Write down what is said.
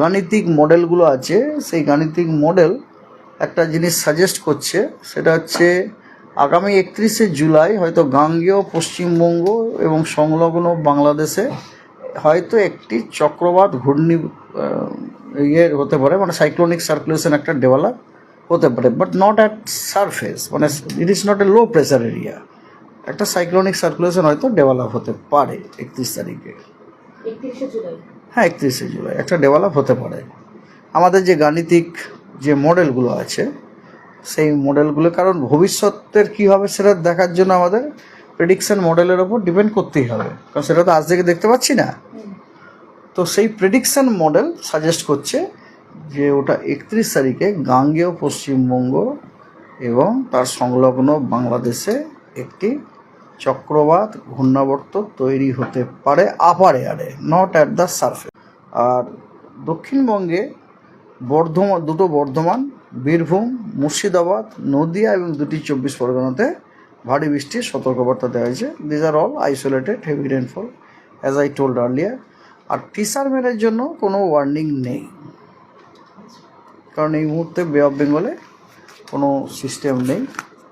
গাণিতিক মডেলগুলো আছে, সেই গাণিতিক মডেল একটা জিনিস সাজেস্ট করছে, সেটা হচ্ছে আগামী একত্রিশে জুলাই হয়তো গাঙ্গেয় পশ্চিমবঙ্গ এবং সংলগ্ন বাংলাদেশে হয়তো একটি চক্রবাত ঘূর্ণি ইয়ে হতে পারে মানে সাইক্লোনিক সার্কুলেশন একটা ডেভেলপ হতে পারে বাট নট অ্যাট সারফেস মানে it is not a low pressure area একটা সাইক্লোনিক সার্কুলেশন হয়তো ডেভেলপ হতে পারে একত্রিশ তারিখে। একত্রিশে জুলাই। হ্যাঁ একত্রিশে জুলাই একটা ডেভেলপ হতে পারে। আমাদের যে গাণিতিক যে মডেলগুলো আছে, সেই মডেলগুলো কারণ ভবিষ্যতের কী হবে সেটা দেখার জন্য আমাদের প্রেডিকশান মডেলের ওপর ডিপেন্ড করতেই হবে। কারণ সেটা তো আজ থেকে দেখতে পাচ্ছি না। তো সেই প্রেডিকশান মডেল সাজেস্ট করছে যে ওটা একত্রিশ তারিখে গাঙ্গেয় পশ্চিমবঙ্গ এবং তার সংলগ্ন বাংলাদেশে একটি চক্রবাত ঘূর্ণাবর্ত তৈরি হতে পারে আপার এয়ারে নট অ্যাট দ্য সারফেস আর দক্ষিণবঙ্গে বর্ধমান, দুটো বর্ধমান, বীরভূম, মুর্শিদাবাদ, নদিয়া এবং দুটি চব্বিশ পরগনাতে ভারী বৃষ্টির সতর্কবার্তা দেওয়া হয়েছে। These are all isolated heavy rainfall as I told earlier আর ফিশারম্যানের জন্য কোনো ওয়ার্নিং নেই। কারণ এই মুহূর্তে বে অফ বেঙ্গলে কোনো সিস্টেম নেই।